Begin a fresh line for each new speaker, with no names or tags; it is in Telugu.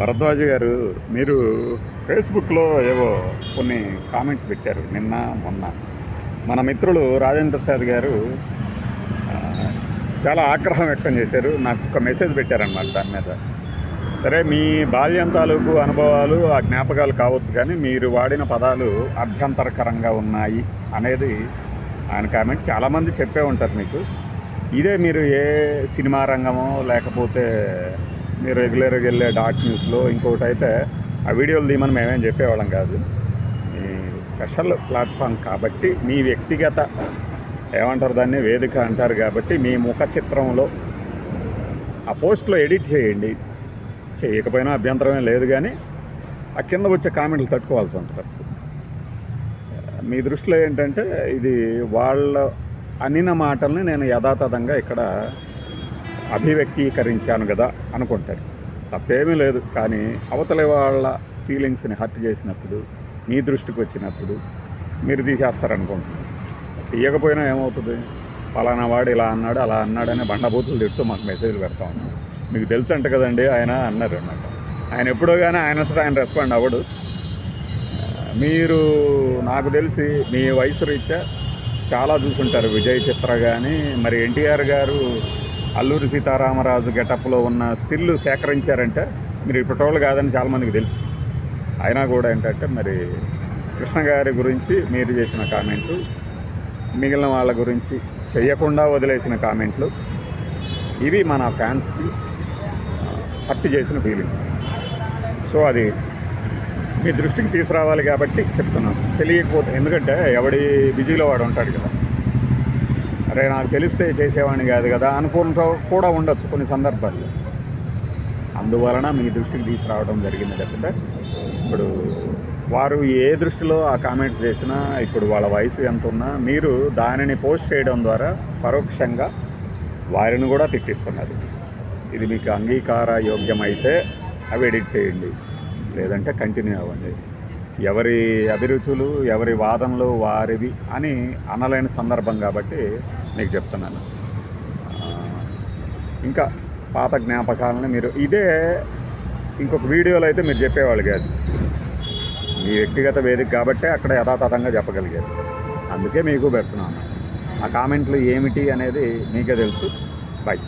భరద్వాజ్ గారు మీరు ఫేస్బుక్లో ఏవో కొన్ని కామెంట్స్ పెట్టారు నిన్న మొన్న. మన మిత్రులు రాజేంద్ర ప్రసాద్ గారు చాలా ఆగ్రహం వ్యక్తం చేశారు. నాకు ఒక మెసేజ్ పెట్టారనమాట దాని మీద. సరే మీ బాల్యం తాలూకు అనుభవాలు ఆ జ్ఞాపకాలు కావచ్చు కానీ మీరు వాడిన పదాలు అభ్యంతరకరంగా ఉన్నాయి అనేది ఆయన కామెంట్ చాలామంది చెప్పే ఉంటారు మీకు. ఇదే మీరు ఏ సినిమా రంగమో లేకపోతే మీరు రెగ్యులర్గా వెళ్ళే డాట్ న్యూస్లో ఇంకొకటి అయితే ఆ వీడియోలు తీయమని మేమేం చెప్పేవాళ్ళం కాదు. ఈ స్పెషల్ ప్లాట్ఫామ్ కాబట్టి మీ వ్యక్తిగత ఏమంటారు దాన్ని? వేదిక అంటారు కాబట్టి మీ ముఖ చిత్రంలో ఆ పోస్ట్లో ఎడిట్ చేయండి. చేయకపోయినా అభ్యంతరమే లేదు కానీ ఆ కింద వచ్చే కామెంట్లు తట్టుకోవాల్సి ఉంటుంది. మీ దృష్టిలో ఏంటంటే ఇది వాళ్ళ అనిన మాటల్ని నేను యథాతథంగా ఇక్కడ అభివ్యక్తీకరించాను కదా అనుకుంటారు. తప్పేమీ లేదు. కానీ అవతలి వాళ్ళ ఫీలింగ్స్ని హర్ట్ చేసినప్పుడు మీ దృష్టికి వచ్చినప్పుడు మీరు తీసేస్తారనుకుంటున్నారు తీయకపోయినా ఏమవుతుంది? పలానా వాడు ఇలా అన్నాడు అలా అన్నాడని బండబూతులు తిడుతూ మాకు మెసేజ్లు పెడతా ఉన్నాడు మీకు తెలుసు అంట కదండి ఆయన అన్నారు అన్నమాట. ఆయన ఎప్పుడో కానీ ఆయనంతటా ఆయన రెస్పాండ్ అవ్వడు. మీరు నాకు తెలిసి మీ వయసు రీత్యా చాలా చూసుంటారు విజయ్ చిత్ర కానీ మరి ఎన్టీఆర్ గారు అల్లూరి సీతారామరాజు గెటప్లో ఉన్న స్టిల్ సేకరించారంటే మీరు ఇప్పటోళ్ళు కాదని చాలామందికి తెలుసు. అయినా కూడా ఏంటంటే మరి కృష్ణ గారి గురించి మీరు చేసిన కామెంట్లు మిగిలిన వాళ్ళ గురించి చేయకుండా వదిలేసిన కామెంట్లు ఇవి మన ఫ్యాన్స్కి హర్ట్ చేసిన ఫీలింగ్స్. సో అది మీ దృష్టికి తీసుకురావాలి కాబట్టి చెప్తున్నాను. తెలియకపోతే ఎందుకంటే ఎవడి బిజీలో వాడు ఉంటాడు కదా. అరే నాకు తెలిస్తే చేసేవాడిని కాదు కదా అనుకుంటూ కూడా ఉండొచ్చు కొన్ని సందర్భాల్లో. అందువలన మీ దృష్టికి తీసుకురావడం జరిగింది తప్పితే ఇప్పుడు వారు ఏ దృష్టిలో ఆ కామెంట్స్ చేసినా ఇప్పుడు వాళ్ళ వయసు ఎంత ఉన్నా మీరు దానిని పోస్ట్ చేయడం ద్వారా పరోక్షంగా వారిని కూడా తిట్టిస్తున్నారు. ఇది మీకు అంగీకార యోగ్యమైతే అవి ఎడిట్ చేయండి. లేదంటే కంటిన్యూ అవ్వండి. ఎవరి అభిరుచులు ఎవరి వాదనలు వారివి అని అనలేని సందర్భం కాబట్టి మీకు చెప్తున్నాను. ఇంకా పాత జ్ఞాపకాలని మీరు ఇదే ఇంకొక వీడియోలో అయితే మీరు చెప్పేవాళ్ళు కాదు. మీ వ్యక్తిగత వేదిక కాబట్టే అక్కడ యథాతథంగా చెప్పగలిగారు. అందుకే మీకు పెడుతున్నాను. ఆ కామెంట్లు ఏమిటి అనేది మీకే తెలుసు. బై.